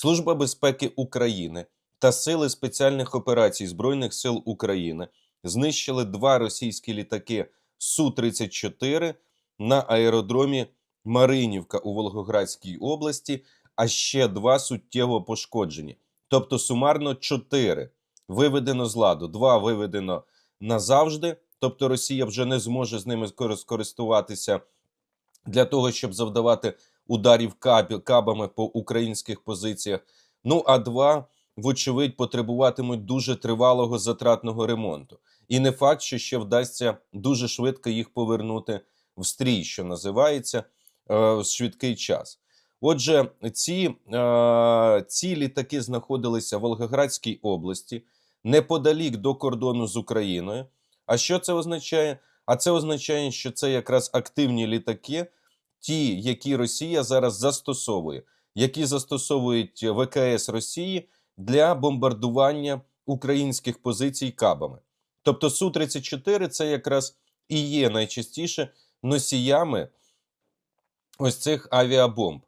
Служба безпеки України та Сили спеціальних операцій Збройних сил України знищили два російські літаки Су-34 на аеродромі Маринівка у Волгоградській області, а ще два суттєво пошкоджені. Тобто сумарно чотири. Виведено з ладу, два виведено назавжди, тобто Росія вже не зможе з ними скористуватися для того, щоб завдавати ударів кабі- кабами по українських позиціях. Ну а два, вочевидь, потребуватимуть дуже тривалого затратного ремонту. І не факт, що ще вдасться дуже швидко їх повернути в стрій, що називається, е, в швидкий час. Отже, ці, е, ці літаки знаходилися в Волгоградській області неподалік до кордону з Україною. А що це означає? А це означає, що це якраз активні літаки, ті, які Росія зараз застосовує, які застосовують ВКС Росії для бомбардування українських позицій кабами. Тобто Су-34 це якраз і є найчастіше носіями ось цих авіабомб.